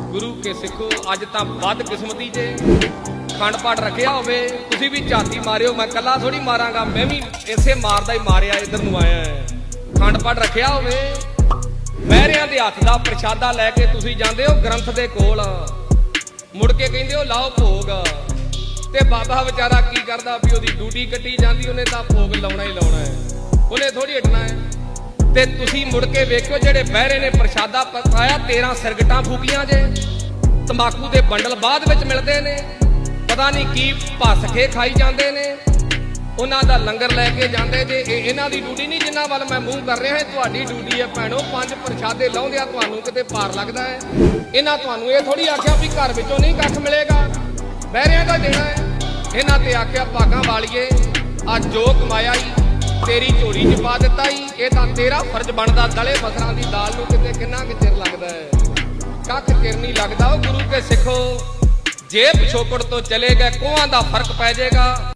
ਗੁਰੂ ਕੇ ਸਿੱਖੋ, ਅੱਜ ਤਾਂ ਵੱਧ ਕਿਸਮਤੀ ਜੇ ਖੰਡ ਪਾਠ ਰੱਖਿਆ ਹੋਵੇ, ਤੁਸੀਂ ਵੀ ਝਾਤੀ ਮਾਰਿਓ, ਮੈਂ ਕੱਲਾ ਥੋੜੀ ਮਾਰਾਂਗਾ, ਮੈਂ ਵੀ ਇਸੇ ਮਾਰਦਾ ਹੀ ਮਾਰਿਆ ਇੱਧਰ ਨੂੰ ਆਇਆ ਹੈ। ਖੰਡ ਪਾਠ ਰੱਖਿਆ ਹੋਵੇ, ਮਹਿਰਿਆਂ ਦੇ ਹੱਥ ਦਾ ਪ੍ਰਸ਼ਾਦਾ ਲੈ ਕੇ ਤੁਸੀਂ ਜਾਂਦੇ ਹੋ ਗ੍ਰੰਥ ਦੇ ਕੋਲ। ਮੁੜ ਕੇ ਕਹਿੰਦੇ ਹੋ, ਲਾਓ ਭੋਗ। ਤੇ ਬਾਬਾ ਵਿਚਾਰਾ ਕੀ ਕਰਦਾ ਵੀ ਉਹਦੀ ਡਿਊਟੀ ਕੱਟੀ ਜਾਂਦੀ, ਉਹਨੇ ਤਾਂ ਭੋਗ ਲਾਉਣਾ ਹੀ ਲਾਉਣਾ ਹੈ। ਉਹਨੇ ਥੋੜੀ ਹਟਣਾ ਹੈ। ਤੇ ਤੁਸੀਂ ਮੁੜ ਕੇ ਵੇਖਿਓ ਜਿਹੜੇ ਬਹਿਰੇ ਨੇ ਪ੍ਰਸ਼ਾਦਾ ਪਕਾਇਆ 13 ਸਿਰਗਟਾਂ ਫੂਕੀਆਂ ਜੇ। ਤੰਬਾਕੂ ਦੇ ਬੰਡਲ ਬਾਅਦ ਵਿੱਚ ਮਿਲਦੇ ਨੇ। ਪਤਾ ਨਹੀਂ ਕੀ ਭੱਸ ਕੇ ਖਾਈ ਜਾਂਦੇ ਨੇ। ਉਹਨਾਂ ਦਾ ਲੰਗਰ ਲੈ ਕੇ ਜਾਂਦੇ ਜੇ। ਇਹ ਇਹਨਾਂ ਦੀ ਡਿਊਟੀ ਨਹੀਂ ਜਿੰਨਾ ਵੱਲ ਮੈਂ ਮੂੰਹ ਕਰ ਰਿਹਾ ਇਹ ਤੁਹਾਡੀ ਡਿਊਟੀ ਹੈ ਭੈਣੋ। ਪੰਜ ਪ੍ਰਸ਼ਾਦੇ ਲਾਉਂਦਿਆਂ ਤੁਹਾਨੂੰ ਕਿਤੇ ਪਾਰ ਲੱਗਦਾ ਹੈ। ਇਹਨਾਂ ਤੁਹਾਨੂੰ ਇਹ ਥੋੜੀ ਆਖਿਆ ਵੀ ਘਰ ਵਿੱਚੋਂ ਨਹੀਂ ਕੱਖ ਮਿਲੇਗਾ। ਬਹਿਰਿਆਂ ਦਾ ਦੇਣਾ ਹੈ। ਇਹਨਾਂ ਤੇ ਆਖਿਆ, ਭਾਗਾਂ ਵਾਲੀਏ, ਅੱਜ ਜੋ ਕਮਾਇਆ ਈ ਤੇਰੀ ਝੋਲੀ 'ਚ ਪਾ ਦਿੱਤਾ ਈ। ਇਹ ਤਾਂ ਤੇਰਾ ਫਰਜ਼ ਬਣਦਾ ਦਲੇ ਬਸਰਾਂ ਦੀ ਦਾਲ ਨੂੰ ਕਿਤੇ ਕਿੰਨਾ ਕੁ ਚਿਰ ਲੱਗਦਾ ਹੈ। ਕੱਖ ਚਿਰ ਨਹੀਂ ਲੱਗਦਾ ਉਹ ਗੁਰੂ ਕੇ ਸਿੱਖੋ। ਜੇ ਪਿਛੋਕੜ ਤੋਂ ਚਲੇ ਗਏ, ਕੋਹਾਂ ਦਾ ਫ਼ਰਕ ਪੈ ਜਾਏਗਾ।